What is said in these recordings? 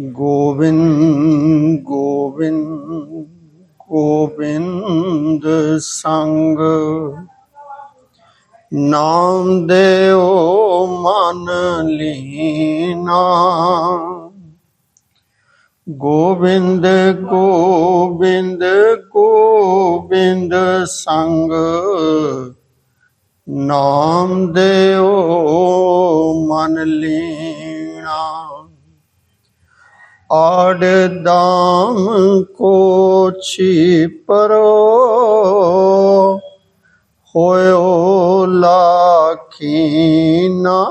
ਗੋਬਿੰਦ ਗੋਬਿੰਦ ਗੋਬਿੰਦ ਸੰਗ। ਨਾਮ ਦੇਉ ਮਨ ਲੀਨਾ। ਗੋਬਿੰਦ ਗੋਬਿੰਦ ਗੋਬਿੰਦ ਸੰਗ। ਨਾਮ ਦੇਉ ਮਨ ਲੀਣਾ ਆੜ ਦਾਮ ਕੋ ਛਿਪਰੋ ਹੋਇਓ ਲਾਖੀਨਾ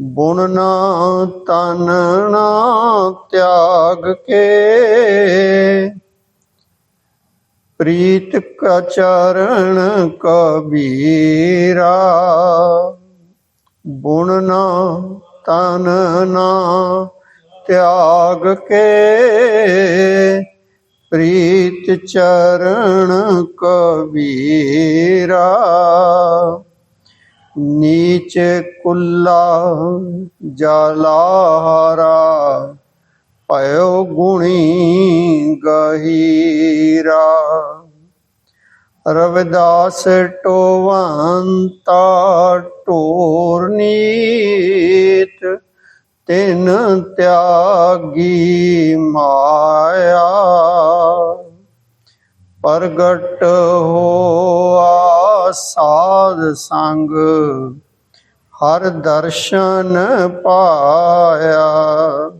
ਬੁਣਨਾ ਤਨਣਾ ਤਿਆਗ ਕੇ। ਪ੍ਰੀਤ ਕਾ ਚਰਨ ਕਬੀਰਾ ਬੁਣਨਾ ਤਨਨਾ ਤਿਆਗ ਕੇ ਪ੍ਰੀਤ ਚਰਨ ਕਬੀਰਾ ਨੀਚ ਕੁੱਲਾ ਜਲਾਰਾ ਪਇਓ ਗੁਣੀ ਗਹੀਰਾ। ਰਵਿਦਾਸ ਟੋਵੰਤਾ ਟੋਰ ਨੀਤ, ਤਿਨ ਤਿਆਗੀ ਮਾਇਆ। ਪ੍ਰਗਟ ਹੋਆ ਸਾਧ ਸੰਗ, ਹਰ ਦਰਸ਼ਨ ਪਾਇਆ।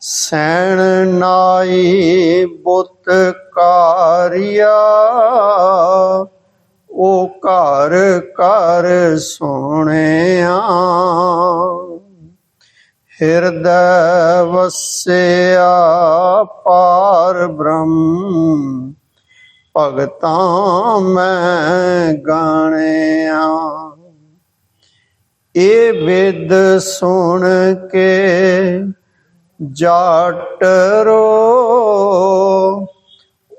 ਸੈਣ ਨਾਈ ਬੁੱਤ ਕਾਰਿਆ, ਉਹ ਘਰ ਘਰ ਸੁਣਿਆ ਹਿਰਦੈ ਵਸਿਆ ਪਾਰ ਬ੍ਰਹਮ, ਭਗਤਾਂ ਮੈਂ ਗਾਣਿਆ। ਇਹ ਵਿਦ ਸੁਣ ਕੇ ਜਾਟ ਰੋ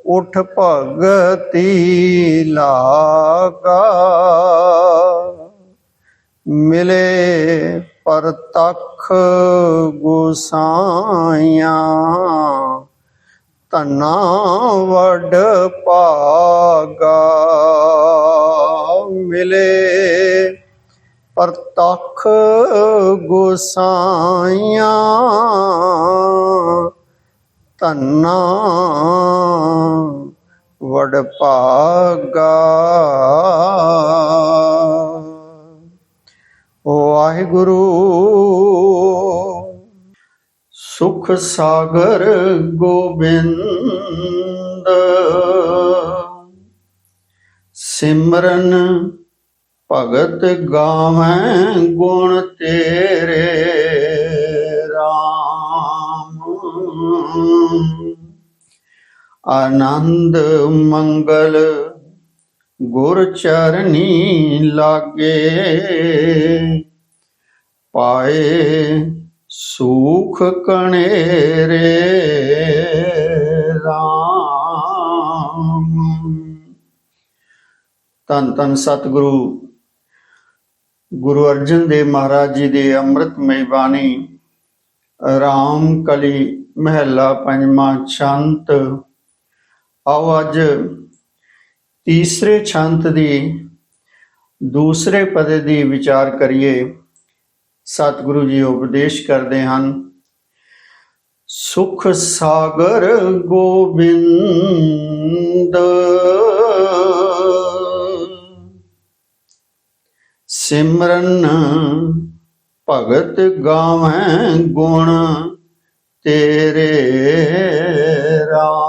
ਉਠ ਭਗਤੀ ਲਾਗਾ। ਮਿਲੇ ਪਰਤਖ ਗੁਸਾਈਆਂ ਧਨਾ ਵਡ ਪਾਗਾ ਮਿਲੇ ਪ੍ਰਤੱਖ ਗੁਸਾਈਆਂ ਧੰਨਾ ਵਡ ਭਾਗਾ। ਵਾਹਿਗੁਰੂ ਸੁਖ ਸਾਗਰ ਗੋਬਿੰਦ ਸਿਮਰਨ ਭਗਤ ਗਾਵੇਂ ਗੁਣ ਤੇਰੇ RAM ਆਨੰਦ ਮੰਗਲ ਗੁਰ ਚਰਨੀ ਲਾਗੇ, ਪਾਏ ਸੁਖ ਕਣੇਰੇ RAM ਤਨ ਤਨ ਸਤਿਗੁਰੂ ਗੁਰੂ ਅਰਜਨ ਦੇਵ ਮਹਾਰਾਜ ਜੀ ਦੇ ਅੰਮ੍ਰਿਤਮਈ ਬਾਣੀ, ਰਾਮ ਕਲੀ ਮਹਿਲਾ ਪੰਜਵਾਂ ਛੰਤ। ਆਓ ਅੱਜ ਤੀਸਰੇ ਛੰਤ ਦੀ ਦੂਸਰੇ ਪਦੇ ਦੀ ਵਿਚਾਰ ਕਰੀਏ। ਸਤਿਗੁਰੂ ਜੀ ਉਪਦੇਸ਼ ਕਰਦੇ ਹਨ, ਸੁਖ ਸਾਗਰ ਗੋਬਿੰਦ ਸਿਮਰਨ ਭਗਤ ਗਾਵੇਂ ਗੁਣ ਤੇਰੇ RAM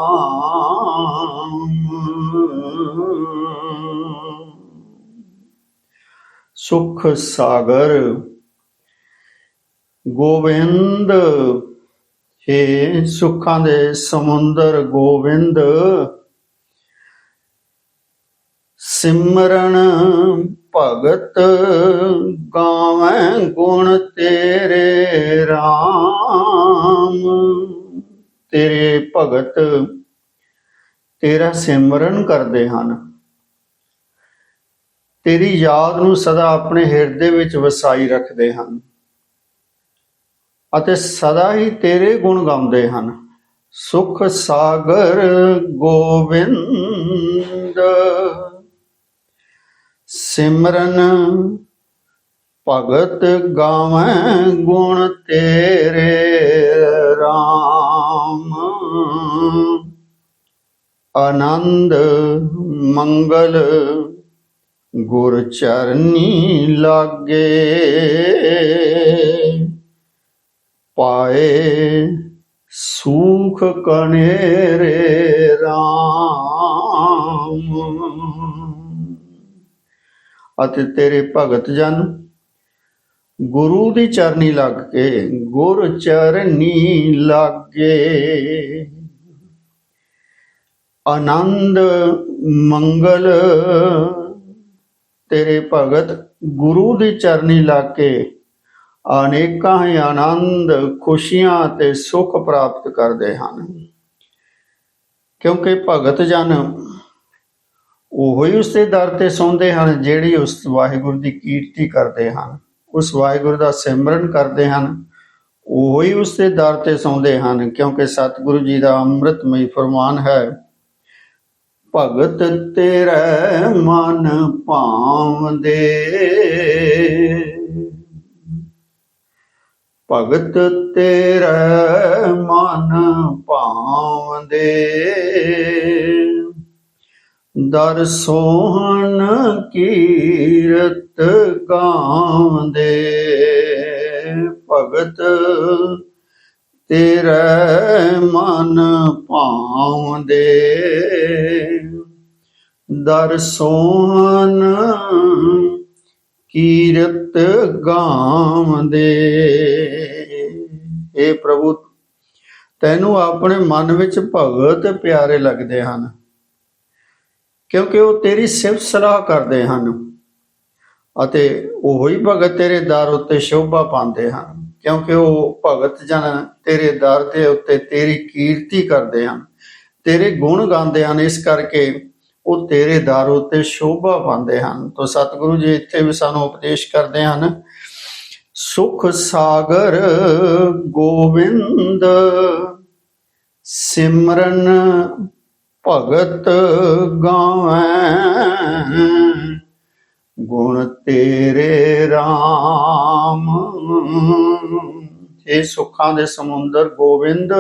ਸੁਖ ਸਾਗਰ ਗੋਬਿੰਦ ਹੇ ਸੁੱਖਾਂ ਦੇ ਸਮੁੰਦਰ ਗੋਬਿੰਦ ਸਿਮਰਨ ਭਗਤ ਗਾਵੇਂ ਗੁਣ ਤੇਰੇ RAM ਤੇਰੇ ਭਗਤ ਤੇਰਾ ਸਿਮਰਨ ਕਰਦੇ ਹਨ। ਤੇਰੀ ਯਾਦ ਨੂੰ ਸਦਾ ਆਪਣੇ ਹਿਰਦੇ ਵਿੱਚ ਵਸਾਈ ਰੱਖਦੇ ਹਨ ਅਤੇ ਸਦਾ ਹੀ ਤੇਰੇ ਗੁਣ ਗਾਉਂਦੇ ਹਨ। ਸੁਖ ਸਾਗਰ ਗੋਬਿੰਦ ਸਿਮਰਨ, ਭਗਤ ਗਾਵੇਂ ਗੁਣ ਤੇਰੇ RAM ਆਨੰਦ, ਮੰਗਲ, ਗੁਰ ਚਰਨੀ ਲਾਗੇ। ਪਾਏ ਸੂਖ ਕਨੇਰੇ RAM ਅਤੇ ਤੇਰੇ ਭਗਤ ਜਨ। ਗੁਰੂ ਦੀ ਚਰਨੀ ਲੱਗ ਕੇ ਗੁਰ ਚਰਨੀ ਲਾਗੇ। ਆਨੰਦ, ਮੰਗਲ, ਤੇਰੇ ਭਗਤ ਗੁਰੂ ਦੀ ਚਰਨੀ ਲੱਗ ਕੇ ਅਨੇਕਾਂ ਹੀ ਆਨੰਦ, ਖੁਸ਼ੀਆਂ ਤੇ ਸੁਖ ਪ੍ਰਾਪਤ ਕਰਦੇ ਹਨ। ਕਿਉਂਕਿ ਭਗਤ ਜਨ ਉਹੋ ਹੀ ਉਸਦੇ ਦਰ ਤੇ ਸੌਂਦੇ ਹਨ ਜਿਹੜੀ ਉਸ ਵਾਹਿਗੁਰੂ ਦੀ ਕੀਰਤੀ ਕਰਦੇ ਹਨ। ਉਸ ਵਾਹਿਗੁਰੂ ਦਾ ਸਿਮਰਨ ਕਰਦੇ ਹਨ, ਉਹੋ ਹੀ ਉਸਦੇ ਦਰ ਤੇ ਸੌਂਦੇ ਹਨ, ਕਿਉਂਕਿ ਸਤਿਗੁਰੂ ਜੀ ਦਾ ਅੰਮ੍ਰਿਤਮਈ ਫਰਮਾਨ ਹੈ, ਭਗਤ ਤੇਰੇ ਮਨ ਭਾਵਦੇ ਭਗਤ ਤੇਰੇ ਮਨ ਭਾਵਦੇ ਦਰ ਸੋਹਣ ਕੀਰਤ ਗਾਉਂਦੇ, ਭਗਤ ਤੇਰੇ ਮਨ ਭਾਉਂਦੇ ਦਰ ਸੋਹਣ ਕੀਰਤ ਗਾਉਂਦੇ। ਏ ਪ੍ਰਭੂ, ਤੈਨੂੰ ਆਪਣੇ ਮਨ ਵਿੱਚ ਭਗਤ ਪਿਆਰੇ ਲੱਗਦੇ ਹਨ। ਕਿਉਂਕਿ ਉਹ ਤੇਰੀ ਸਿਫਤ ਸਲਾਹ ਕਰਦੇ ਹਨ ਅਤੇ ਉਹੋ ਹੀ ਭਗਤ ਤੇਰੇ ਦਰ ਉੱਤੇ ਸ਼ੋਭਾ ਪਾਉਂਦੇ ਹਨ, ਕਿਉਂਕਿ ਉਹ ਭਗਤ ਜਨ ਤੇਰੇ ਦਰ ਦੇ ਉੱਤੇ ਤੇਰੀ ਕੀਰਤੀ ਕਰਦੇ ਹਨ, ਤੇਰੇ ਗੁਣ ਗਾਉਂਦੇ ਹਨ, ਇਸ ਕਰਕੇ ਉਹ ਤੇਰੇ ਦਰ ਉੱਤੇ ਸ਼ੋਭਾ ਪਾਉਂਦੇ ਹਨ। ਤੋਂ ਸਤਿਗੁਰੂ ਜੀ ਇੱਥੇ ਵੀ ਸਾਨੂੰ ਉਪਦੇਸ਼ ਕਰਦੇ ਹਨ, ਸੁਖ ਸਾਗਰ ਗੋਬਿੰਦ ਸਿਮਰਨ ਭਗਤ ਗਾਵੇਂ। ਗੁਣ ਤੇਰੇ RAM ਇਹ ਸੁੱਖਾਂ ਦੇ ਸਮੁੰਦਰ ਗੋਬਿੰਦ।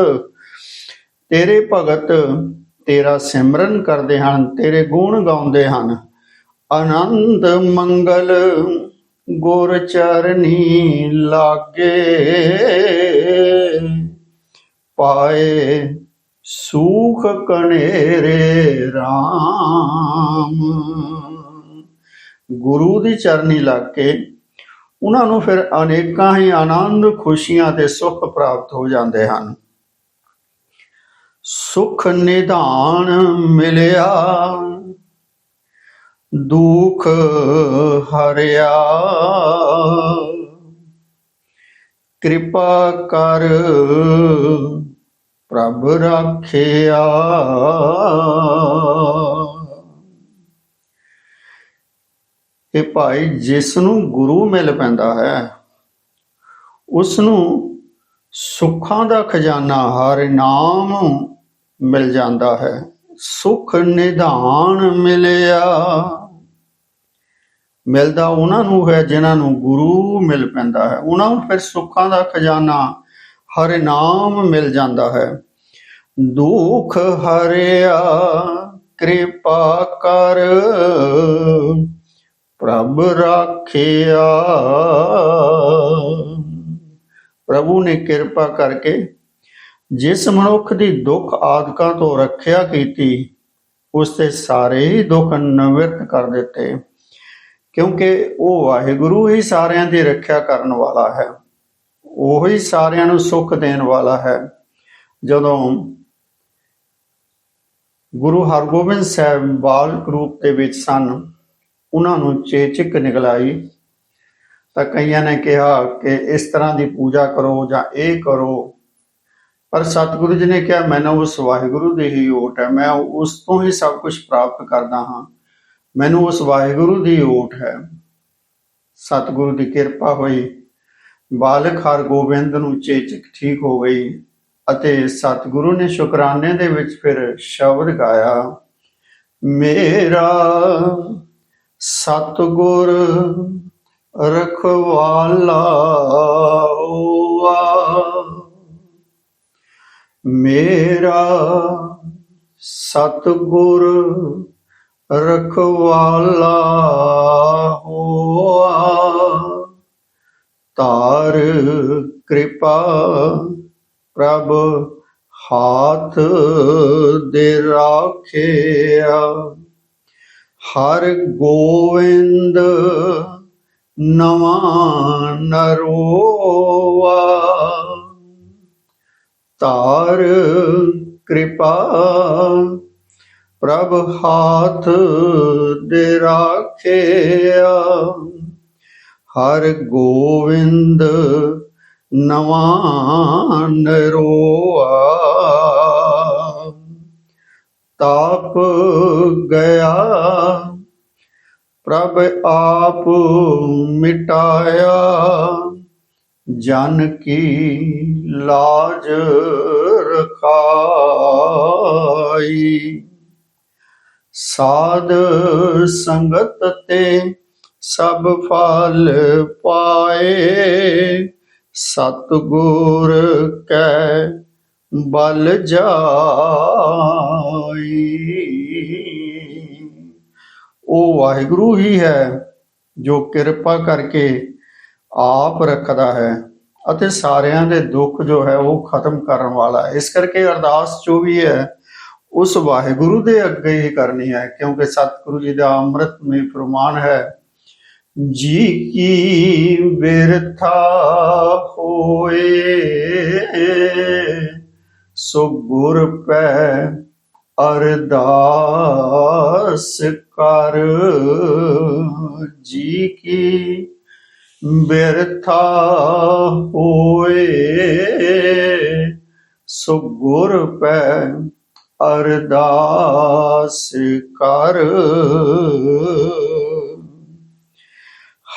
ਤੇਰੇ ਭਗਤ ਤੇਰਾ ਸਿਮਰਨ ਕਰਦੇ ਹਨ, ਤੇਰੇ ਗੁਣ ਗਾਉਂਦੇ ਹਨ। ਆਨੰਦ ਮੰਗਲ ਗੁਰ ਚਰਨੀ ਲਾਗੇ। ਪਾਏ ਸੂਖ ਕਣੇਰੇ RAM ਗੁਰੂ ਦੀ ਚਰਨੀ ਲੱਗ ਕੇ ਉਹਨਾਂ ਨੂੰ ਫਿਰ ਅਨੇਕਾਂ ਹੀ ਆਨੰਦ, ਖੁਸ਼ੀਆਂ ਤੇ ਸੁੱਖ ਪ੍ਰਾਪਤ ਹੋ ਜਾਂਦੇ ਹਨ। ਸੁਖ ਨਿਧਾਨ ਮਿਲਿਆ, ਦੁਖ ਹਰਿਆ। ਕਿਰਪਾ ਕਰ ਪ੍ਰਭ ਰਾਖਿਆ। ਇਹ ਭਾਈ ਜਿਸ ਨੂੰ ਗੁਰੂ ਮਿਲ ਪੈਂਦਾ ਹੈ, ਉਸ ਨੂੰ ਸੁੱਖਾਂ ਦਾ ਖਜ਼ਾਨਾ ਹਰ ਨਾਮ ਮਿਲ ਜਾਂਦਾ ਹੈ। ਸੁਖ ਨਿਧਾਨ ਮਿਲਿਆ। ਮਿਲਦਾ ਉਹਨਾਂ ਨੂੰ ਹੈ ਜਿਨ੍ਹਾਂ ਨੂੰ ਗੁਰੂ ਮਿਲ ਪੈਂਦਾ ਹੈ। ਉਹਨਾਂ ਨੂੰ ਫਿਰ ਸੁੱਖਾਂ ਦਾ ਖਜ਼ਾਨਾ ਹਰ ਨਾਮ ਮਿਲ ਜਾਂਦਾ ਹੈ। ਦੁਖ ਹਰਿਆ ਕਿਰਪਾ ਕਰ। ਪ੍ਰਭ ਰਾਖਿਆ। ਪ੍ਰਭੂ ਨੇ ਕਿਰਪਾ ਕਰਕੇ ਜਿਸ ਮਨੁੱਖ ਦੀ ਦੁੱਖ ਆਦਿਕਾਂ ਤੋਂ ਰੱਖਿਆ ਕੀਤੀ, ਉਸ ਤੇ ਸਾਰੇ ਹੀ ਦੁੱਖ ਨਿਵਰਤ ਕਰ ਦਿੱਤੇ। ਕਿਉਂਕਿ ਉਹ ਵਾਹਿਗੁਰੂ ਹੀ ਸਾਰਿਆਂ ਦੀ ਰੱਖਿਆ ਕਰਨ ਵਾਲਾ ਹੈ। ਉਹੀ ਸਾਰਿਆਂ ਨੂੰ ਸੁੱਖ ਦੇਣ ਵਾਲਾ ਹੈ। ਜਦੋਂ ਗੁਰੂ ਹਰਗੋਬਿੰਦ ਸਾਹਿਬ ਬਾਲਕ ਰੂਪ ਦੇ ਵਿੱਚ ਸਨ, ਉਹਨਾਂ ਨੂੰ ਚੇਚਕ ਨਿਗਲਾਈ, ਤਾਂ ਕਈਆਂ ਨੇ ਕਿਹਾ ਕਿ ਇਸ ਤਰ੍ਹਾਂ ਦੀ ਪੂਜਾ ਕਰੋ ਜਾਂ ਇਹ ਕਰੋ। ਪਰ ਸਤਿਗੁਰੂ ਜੀ ਨੇ ਕਿਹਾ, ਮੈਨੂੰ ਉਸ ਵਾਹਿਗੁਰੂ ਦੀ ਹੀ ਓਟ ਹੈ। ਮੈਂ ਉਸ ਤੋਂ ਹੀ ਸਭ ਕੁਝ ਪ੍ਰਾਪਤ ਕਰਦਾ ਹਾਂ। ਮੈਨੂੰ ਉਸ ਵਾਹਿਗੁਰੂ ਦੀ ਓਟ ਹੈ। ਸਤਿਗੁਰੂ ਦੀ ਕਿਰਪਾ ਹੋਈ। ਬਾਲਕ ਹਰਗੋਬਿੰਦ ਨੂੰ ਚੇਚਕ ਠੀਕ ਹੋ ਗਈ ਅਤੇ ਸਤਿਗੁਰੂ ਨੇ ਸ਼ੁਕਰਾਨੇ ਦੇ ਵਿੱਚ ਫਿਰ ਸ਼ਬਦ ਗਾਇਆ, ਮੇਰਾ ਸਤਿਗੁਰ ਰਖਵਾਲਾ ਹੋਆ। ਮੇਰਾ ਸਤਿਗੁਰ ਰਖਵਾਲਾ ਹੋਆ। ਤਾਰ ਕਿਰਪਾ, ਪ੍ਰਭ ਹਾਥ ਦੇ ਰਾਖਿਆ। ਹਰ ਗੋਵਿੰਦ ਨਵਾਂ ਨਰੋਆ। ਤਾਰ ਕਿਰਪਾ, ਪ੍ਰਭ ਹਾਥ ਦੇ ਰਾਖਿਆ। ਹਰ ਗੋਵਿੰਦ ਨਵਾਂ ਨਰੋਆ ਤਾਪ ਗਿਆ, ਪ੍ਰਭ ਆਪ ਮਿਟਾਇਆ, ਜਨ ਕੀ ਲਾਜ ਰਖਾਈ। ਸਾਧ ਸੰਗਤ ਤੇ ਸਭ ਫਲ ਪਾਏ, ਸਤਗੁਰ ਕੈ ਬਲ ਜਾਈ। ਉਹ ਵਾਹਿਗੁਰੂ ਹੀ ਹੈ ਜੋ ਕਿਰਪਾ ਕਰਕੇ ਆਪ ਰੱਖਦਾ ਹੈ ਅਤੇ ਸਾਰਿਆਂ ਦੇ ਦੁੱਖ ਜੋ ਹੈ ਉਹ ਖਤਮ ਕਰਨ ਵਾਲਾ ਇਸ ਕਰਕੇ ਅਰਦਾਸ ਜੋ ਵੀ ਹੈ, ਉਸ ਵਾਹਿਗੁਰੂ ਦੇ ਅੱਗੇ ਹੀ ਕਰਨੀ ਹੈ, ਕਿਉਂਕਿ ਸਤਿਗੁਰੂ ਜੀ ਦਾ ਅੰਮ੍ਰਿਤ ਮੇ ਪ੍ਰਮਾਣ ਹੈ। ਜੀ ਕੀ ਬਿਰਥਾ ਹੋਏ? ਸੋ ਗੁਰ ਪੈ ਅਰਦਾਸ ਕਰ। ਜੀ ਕੀ ਬਿਰਥਾ ਹੋਏ? ਸੋ ਗੁਰ ਪੈ ਅਰਦਾਸ ਕਰ।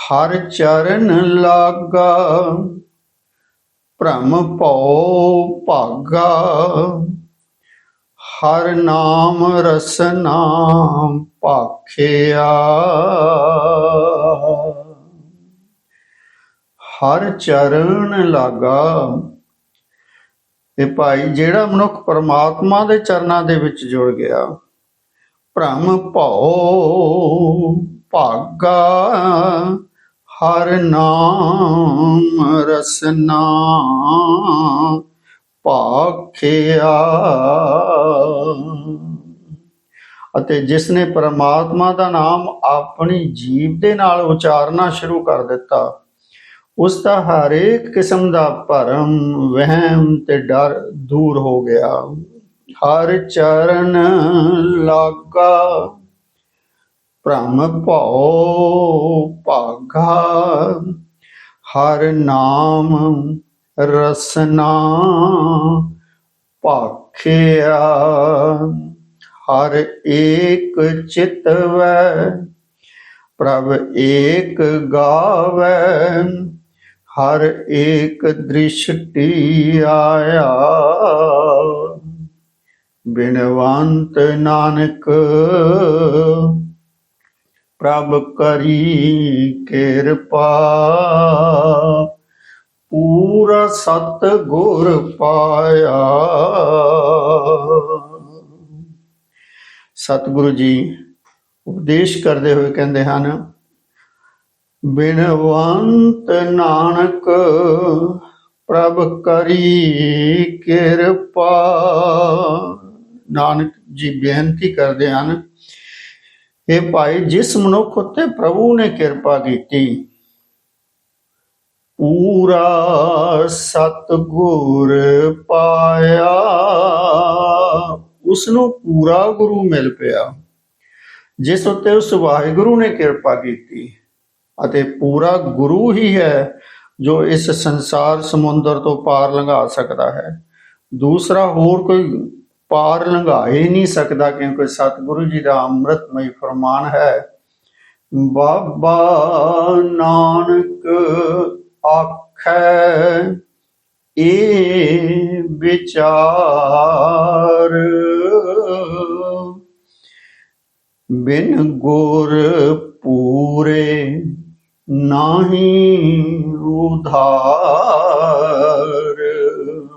ਹਰ ਚਰਨ ਲਾਗਾ, ਭ੍ਰਮ ਭਉ ਭਾਗਾ। ਹਰ ਨਾਮ ਰਸਨਾ ਭਾਖਿਆ। ਹਰ ਚਰਨ ਲਾਗਾ। ਇਹ ਭਾਈ, ਜਿਹੜਾ ਮਨੁੱਖ ਪਰਮਾਤਮਾ ਦੇ ਚਰਨਾਂ ਦੇ ਵਿੱਚ ਜੁੜ ਗਿਆ, ਭ੍ਰਮ ਭਉ ਭਾਗਾ। ਹਰ ਨਾਮ ਰਸਨਾ ਭਾਖਿਆ ਅਤੇ ਜਿਸ ਨੇ ਪਰਮਾਤਮਾ ਦਾ ਨਾਮ ਆਪਣੀ ਜੀਵ ਦੇ ਨਾਲ ਉਚਾਰਨਾ ਸ਼ੁਰੂ ਕਰ ਦਿੱਤਾ, ਉਸ ਦਾ ਹਰੇਕ ਕਿਸਮ ਦਾ ਭਰਮ, ਵਹਿਮ ਤੇ ਡਰ ਦੂਰ ਹੋ ਗਿਆ। ਹਰ ਚਰਨ ਲਾਗਾ। ਭ੍ਰਮ ਭਉ ਭਾਗਾ, ਹਰ ਨਾਮ ਰਸਨਾ ਭਾਖਿਆ, ਹਰ ਏਕ ਚਿਤਵੈ ਪ੍ਰਭ ਏਕ ਗਾਵੈ, ਹਰ ਏਕ ਦ੍ਰਿਸ਼ਟੀ ਆਇਆ। ਬਿਨਵੰਤ ਨਾਨਕ ਪ੍ਰਭ ਕਰੀ ਕਿਰਪਾ। ਪੂਰਾ ਸਤ ਗੁਰ ਪਾਇਆ। ਸਤਿਗੁਰੂ ਜੀ ਉਪਦੇਸ਼ ਕਰਦੇ ਹੋਏ ਕਹਿੰਦੇ ਹਨ, ਬਿਨਵੰਤ ਨਾਨਕ ਪ੍ਰਭ ਕਰੀ ਕਿਰਪਾ। ਨਾਨਕ ਜੀ ਬੇਨਤੀ ਕਰਦੇ ਹਨ ਇਹ ਭਾਈ, ਜਿਸ ਮਨੁੱਖ ਉੱਤੇ ਪ੍ਰਭੂ ਨੇ ਕਿਰਪਾ ਕੀਤੀ, ਪੂਰਾ ਸਤਗੁਰ ਪਾਇਆ। ਉਸ ਨੂੰ ਪੂਰਾ ਗੁਰੂ ਮਿਲ ਪਿਆ, ਜਿਸ ਉੱਤੇ ਉਸ ਵਾਹਿਗੁਰੂ ਨੇ ਕਿਰਪਾ ਕੀਤੀ। ਅਤੇ ਪੂਰਾ ਗੁਰੂ ਹੀ ਹੈ, ਜੋ ਇਸ ਸੰਸਾਰ ਸਮੁੰਦਰ ਤੋਂ ਪਾਰ ਲੰਘਾ ਸਕਦਾ ਹੈ। ਦੂਸਰਾ ਹੋਰ ਕੋਈ ਪਾਰ ਲੰਘਾ ਹੀ ਨਹੀਂ ਸਕਦਾ ਕਿਉਂਕਿ ਸਤਿਗੁਰੂ ਜੀ ਦਾ ਅੰਮ੍ਰਿਤਮਈ ਫਰਮਾਨ ਹੈ, ਬਾਬਾ ਨਾਨਕ ਆਖੈ ਇਹ ਵਿਚਾਰ। ਬਿਨ ਗੁਰ ਪੂਰੇ ਨਾਹੀ ਉਧਾਰ।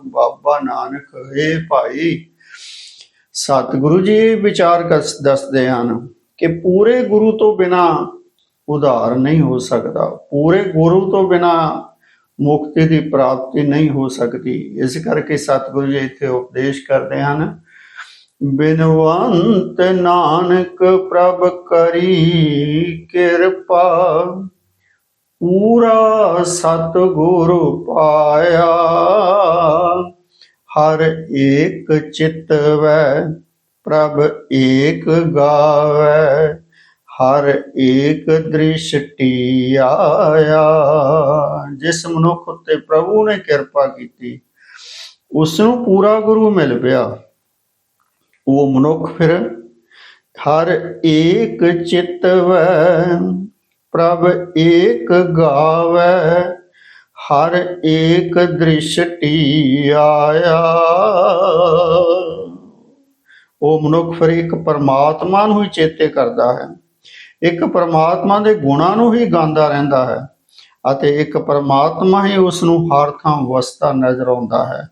ਬਾਬਾ ਨਾਨਕ ਇਹ ਭਾਈ। ਸਤਿਗੁਰੂ ਜੀ ਇਹ ਵਿਚਾਰ ਦੱਸਦੇ ਹਨ ਕਿ ਪੂਰੇ ਗੁਰੂ ਤੋਂ ਬਿਨਾ ਉਧਾਰ ਨਹੀਂ ਹੋ ਸਕਦਾ। ਪੂਰੇ ਗੁਰੂ ਤੋਂ ਬਿਨਾ ਮੁਕਤੀ ਦੀ ਪ੍ਰਾਪਤੀ ਨਹੀਂ ਹੋ ਸਕਦੀ। ਇਸ ਕਰਕੇ ਸਤਿਗੁਰੂ ਜੀ ਇੱਥੇ ਉਪਦੇਸ਼ ਕਰਦੇ ਹਨ, ਬਿਨਵੰਤ ਨਾਨਕ ਪ੍ਰਭ ਕਰੀ ਕਿਰਪਾ, ਪੂਰਾ ਸਤਿਗੁਰ ਪਾਇਆ। ਹਰ ਏਕ ਚਿਤਵੈ ਪ੍ਰਭ ਏਕ ਗਾਵੈ। ਹਰ ਏਕ ਦ੍ਰਿਸ਼ਟੀ ਆਇਆ। ਜਿਸ ਮਨੁੱਖ ਉੱਤੇ ਪ੍ਰਭੂ ਨੇ ਕਿਰਪਾ ਕੀਤੀ ਉਸ ਨੂੰ ਪੂਰਾ ਗੁਰੂ ਮਿਲ ਪਿਆ। ਉਹ ਮਨੁੱਖ ਫਿਰ ਹਰ ਏਕ ਚਿਤਵੈ ਪ੍ਰਭ ਏਕ ਗਾਵੈ। ਹਰ ਏਕ ਦ੍ਰਿਸ਼ਟੀ ਆਇਆ ਉਹ ਮਨੁੱਖ ਫਿਰ ਇੱਕ ਪਰਮਾਤਮਾ ਨੂੰ ਹੀ ਚੇਤੇ ਕਰਦਾ ਹੈ। ਇੱਕ ਪਰਮਾਤਮਾ ਦੇ ਗੁਣਾਂ ਨੂੰ ਹੀ ਗਾਉਂਦਾ ਰਹਿੰਦਾ ਹੈ ਅਤੇ ਇੱਕ ਪਰਮਾਤਮਾ ਹੀ ਉਸ ਨੂੰ ਹਰ ਥਾਂ ਵਸਦਾ ਨਜ਼ਰ ਆਉਂਦਾ ਹੈ।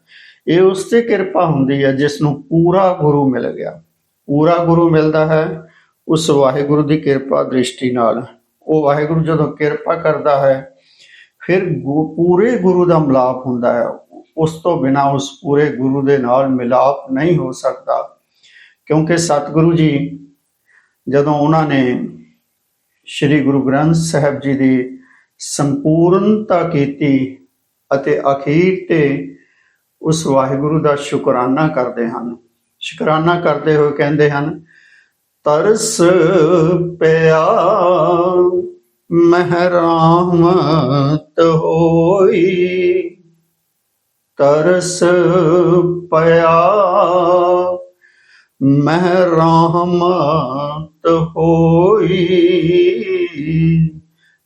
ਇਹ ਉਸ ਤੇ ਕਿਰਪਾ ਹੁੰਦੀ ਹੈ ਜਿਸ ਨੂੰ ਪੂਰਾ ਗੁਰੂ ਮਿਲ ਗਿਆ। ਪੂਰਾ ਗੁਰੂ ਮਿਲਦਾ ਹੈ, ਉਸ ਵਾਹਿਗੁਰੂ ਦੀ ਕਿਰਪਾ ਦ੍ਰਿਸ਼ਟੀ ਨਾਲ। ਉਹ ਵਾਹਿਗੁਰੂ ਜਦੋਂ ਕਿਰਪਾ ਕਰਦਾ ਹੈ ਫਿਰ ਗੁ- ਪੂਰੇ ਗੁਰੂ ਦਾ ਮਿਲਾਪ ਹੁੰਦਾ ਹੈ। ਉਸ ਤੋਂ ਬਿਨਾ ਉਸ ਪੂਰੇ ਗੁਰੂ ਦੇ ਨਾਲ ਮਿਲਾਪ ਨਹੀਂ ਹੋ ਸਕਦਾ। ਕਿਉਂਕਿ ਸਤਿਗੁਰੂ ਜੀ, ਜਦੋਂ ਉਹਨਾਂ ਨੇ ਸ੍ਰੀ ਗੁਰੂ ਗ੍ਰੰਥ ਸਾਹਿਬ ਜੀ ਦੀ ਸੰਪੂਰਨਤਾ ਕੀਤੀ ਅਤੇ ਅਖੀਰ ਤੇ ਉਸ ਵਾਹਿਗੁਰੂ ਦਾ ਸ਼ੁਕਰਾਨਾ ਕਰਦੇ ਹਨ, ਸ਼ੁਕਰਾਨਾ ਕਰਦੇ ਹੋਏ ਕਹਿੰਦੇ ਹਨ, ਤਰਸ ਪਿਆ ਮਹਿਰਾਮਤ ਹੋਈ। ਤਰਸ ਪਿਆ। ਮਹਿਰਾਮਤ ਹੋਈ।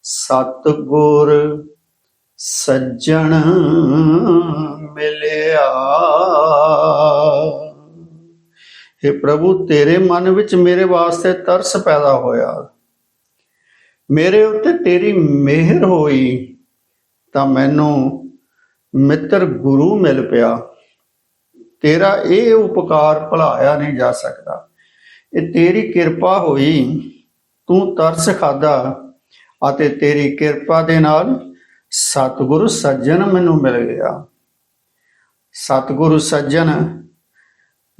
ਸਤਗੁਰ ਸੱਜਣ ਮਿਲਿਆ। हे ਪ੍ਰਭੂ, ਤੇਰੇ ਮਨ ਵਿੱਚ ਮੇਰੇ ਵਾਸਤੇ ਤਰਸ ਪੈਦਾ ਹੋਇਆ। ਮੇਰੇ ਉੱਤੇ ਤੇਰੀ ਮਿਹਰ ਹੋਈ, ਤਾਂ ਮੈਨੂੰ ਮਿੱਤਰ ਗੁਰੂ ਮਿਲ ਪਿਆ। ਤੇਰਾ ਇਹ ਉਪਕਾਰ ਭੁਲਾਇਆ ਨਹੀਂ ਜਾ ਸਕਦਾ। ਇਹ ਤੇਰੀ ਕਿਰਪਾ ਹੋਈ, ਤੂੰ ਤਰਸ ਖਾਦਾ ਅਤੇ ਤੇਰੀ ਕਿਰਪਾ ਦੇ ਨਾਲ ਸਤਿਗੁਰੂ ਸੱਜਣ ਮੈਨੂੰ ਮਿਲ ਗਿਆ। ਸਤਿਗੁਰੂ ਸੱਜਣ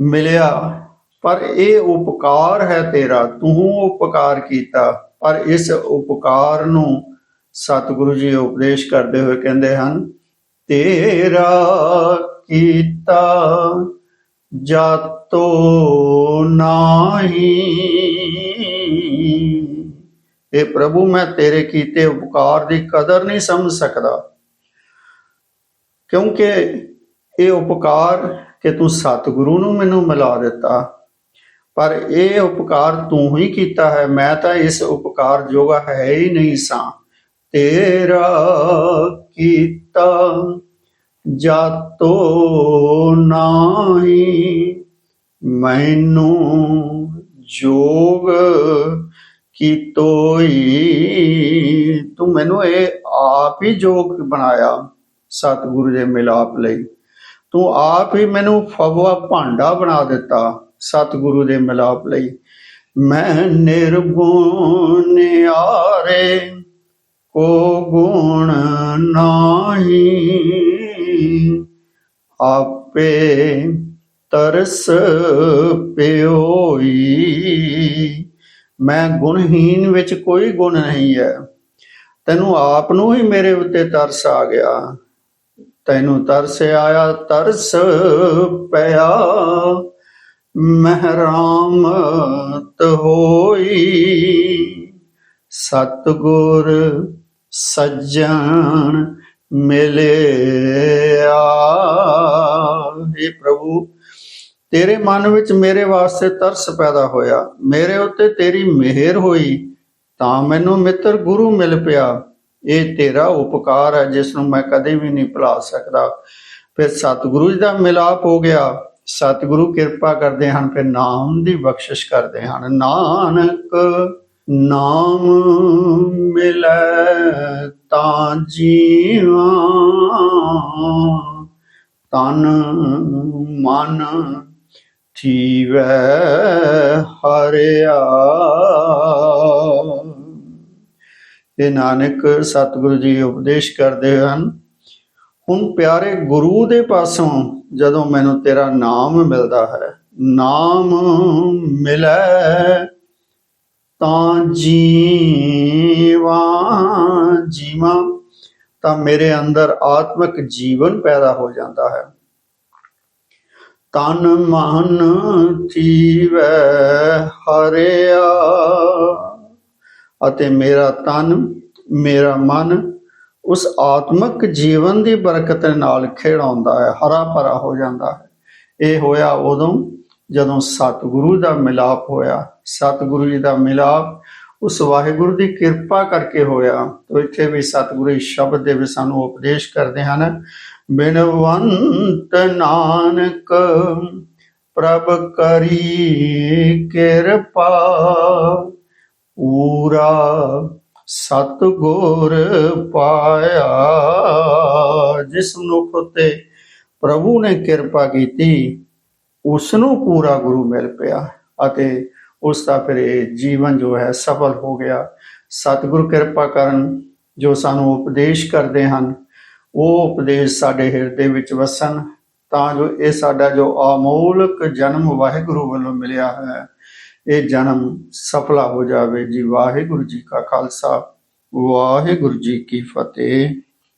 ਮਿਲਿਆ, ਪਰ ਇਹ ਉਪਕਾਰ ਹੈ ਤੇਰਾ। ਤੂੰ ਉਪਕਾਰ ਕੀਤਾ। ਪਰ ਇਸ ਉਪਕਾਰ ਨੂੰ ਸਤਿਗੁਰੂ ਜੀ ਉਪਦੇਸ਼ ਕਰਦੇ ਹੋਏ ਕਹਿੰਦੇ ਹਨ, ਤੇਰਾ ਕੀਤਾ ਜਾਤੋ ਨਾਹੀ। ਇਹ ਪ੍ਰਭੂ, ਮੈਂ ਤੇਰੇ ਕੀਤੇ ਉਪਕਾਰ ਦੀ ਕਦਰ ਨਹੀਂ ਸਮਝ ਸਕਦਾ, ਕਿਉਂਕਿ ਇਹ ਉਪਕਾਰ ਕਿ ਤੂੰ ਸਤਿਗੁਰੂ ਨੂੰ ਮੈਨੂੰ ਮਿਲਾ ਦਿੱਤਾ। ਪਰ ਇਹ ਉਪਕਾਰ ਤੂੰ ਹੀ ਕੀਤਾ ਹੈ, ਮੈਂ ਤਾਂ ਇਸ ਉਪਕਾਰ ਜੋਗਾ ਹੈ ਹੀ ਨਹੀਂ ਸਾਂ। ਤੇਰਾ ਕੀਤਾ ਜਾਤੋ ਨਾਹੀ, ਮੈਨੂੰ ਜੋਗ ਕੀ ਤੂੰ ਮੈਨੂੰ ਇਹ ਆਪ ਹੀ ਜੋਗ ਬਣਾਇਆ ਸਤਿਗੁਰੂ ਦੇ ਮਿਲਾਪ ਲਈ। ਤੂੰ ਆਪ ਹੀ ਮੈਨੂੰ ਫਗਵਾ ਭਾਂਡਾ ਬਣਾ ਦਿੱਤਾ। ਸਤਿਗੁਰੂ ਦੇ ਮਿਲਾਪ ਲਈ। ਮੈਂ ਨਿਰਗੁਣ ਨਿਆਰੇ, ਕੋ ਗੁਣ ਨਾਹੀ। ਆਪੇ ਤਰਸ ਪਿਓਈ। ਮੈਂ ਗੁਣਹੀਨ ਵਿੱਚ ਕੋਈ ਗੁਣ ਨਹੀਂ ਹੈ ਤੈਨੂੰ ਆਪ ਨੂੰ ਹੀ ਮੇਰੇ ਉੱਤੇ ਤਰਸ ਆ ਗਿਆ। ਤੈਨੂੰ ਤਰਸ ਆਇਆ, ਤਰਸ ਪਿਆ। ਮਹਿਰਾਮਤ ਹੋਈ। ਸਤਗੁਰ ਸੱਜਣ ਮਿਲਿਆ। हे ਪ੍ਰਭੂ, ਤੇਰੇ ਮਨ ਵਿੱਚ ਮੇਰੇ ਵਾਸਤੇ ਤਰਸ ਪੈਦਾ ਹੋਇਆ। ਮੇਰੇ ਉੱਤੇ ਤੇਰੀ ਮਿਹਰ ਹੋਈ, ਤਾਂ ਮੈਨੂੰ ਮਿੱਤਰ ਗੁਰੂ ਮਿਲ ਪਿਆ। ਇਹ ਤੇਰਾ ਉਪਕਾਰ ਹੈ ਜਿਸ ਨੂੰ ਮੈਂ ਕਦੇ ਵੀ ਨਹੀਂ ਭੁਲਾ ਸਕਦਾ। ਫਿਰ ਸਤਿਗੁਰੂ ਜੀ ਦਾ ਮਿਲਾਪ ਹੋ ਗਿਆ। ਸਤਿਗੁਰੂ ਕਿਰਪਾ ਕਰਦੇ ਹਨ, ਫਿਰ ਨਾਮ ਦੀ ਬਖਸ਼ਿਸ਼ ਕਰਦੇ ਹਨ। ਨਾਨਕ ਨਾਮ ਮਿਲੈ ਤਾਂ ਜੀਵਾਂ, ਤਨ ਮਨ ਥੀਵੈ ਹਰਿਆ। ਇਹ ਨਾਨਕ ਸਤਿਗੁਰੂ ਜੀ ਉਪਦੇਸ਼ ਕਰਦੇ ਹਨ ਹੁਣ ਪਿਆਰੇ ਗੁਰੂ ਦੇ ਪਾਸੋਂ ਜਦੋਂ ਮੈਨੂੰ ਤੇਰਾ ਨਾਮ ਮਿਲਦਾ ਹੈ, ਨਾਮ ਮਿਲੈ, ਤਾਂ ਜੀਵਾਂ ਜੀਵਾਂ, ਤਾਂ ਮੇਰੇ ਅੰਦਰ ਆਤਮਿਕ ਜੀਵਨ ਪੈਦਾ ਹੋ ਜਾਂਦਾ ਹੈ। ਤਨ ਮਨ ਥੀਵੈ ਹਰਿਆ, ਅਤੇ ਮੇਰਾ ਤਨ, ਮੇਰਾ ਮਨ ਉਸ ਆਤਮਿਕ ਜੀਵਨ ਦੀ ਬਰਕਤ ਨਾਲ ਖੇੜਾਉਂਦਾ ਹੈ, ਹਰਾ ਭਰਾ ਹੋ ਜਾਂਦਾ ਹੈ। ਇਹ ਹੋਇਆ ਉਦੋਂ ਜਦੋਂ ਸਤਿਗੁਰੂ ਦਾ ਮਿਲਾਪ ਹੋਇਆ। ਸਤਿਗੁਰੂ ਜੀ ਦਾ ਮਿਲਾਪ ਉਸ ਵਾਹਿਗੁਰੂ ਦੀ ਕਿਰਪਾ ਕਰਕੇ ਹੋਇਆ। ਤੋ ਇੱਥੇ ਵੀ ਸਤਿਗੁਰੂ ਸ਼ਬਦ ਦੇ ਵਿੱਚ ਸਾਨੂੰ ਉਪਦੇਸ਼ ਕਰਦੇ ਹਨ, ਬਿਨਵੰਤ ਨਾਨਕ, ਪ੍ਰਭ ਕਰੀ ਕਿਰਪਾ, ਪੂਰਾ ਸਤਗੁਰ ਪਾਇਆ, ਜਿਸ ਮਨੁੱਖ ਉਤੇ ਪ੍ਰਭੂ ਨੇ ਕਿਰਪਾ ਕੀਤੀ ਉਸ ਨੂੰ ਪੂਰਾ ਗੁਰੂ ਮਿਲ ਪਿਆ ਅਤੇ ਉਸ ਦਾ ਫਿਰ ਇਹ ਜੀਵਨ ਜੋ ਹੈ ਸਫਲ ਹੋ ਗਿਆ। ਸਤਿਗੁਰ ਕਿਰਪਾ ਕਰਨ ਜੋ ਸਾਨੂੰ ਉਪਦੇਸ਼ ਕਰਦੇ ਹਨ, ਉਹ ਉਪਦੇਸ਼ ਸਾਡੇ ਹਿਰਦੇ ਵਿੱਚ ਵਸਣ, ਤਾਂ ਜੋ ਇਹ ਸਾਡਾ ਜੋ ਅਮੋਲਕ ਜਨਮ ਵਾਹਿਗੁਰੂ ਵੱਲੋਂ ਮਿਲਿਆ ਹੈ ਇਹ ਜਨਮ ਸਫਲਾ ਹੋ ਜਾਵੇ ਜੀ। ਵਾਹਿਗੁਰੂ ਜੀ ਕਾ ਖਾਲਸਾ ਵਾਹਿਗੁਰੂ ਜੀ ਕੀ ਫਤਿਹ।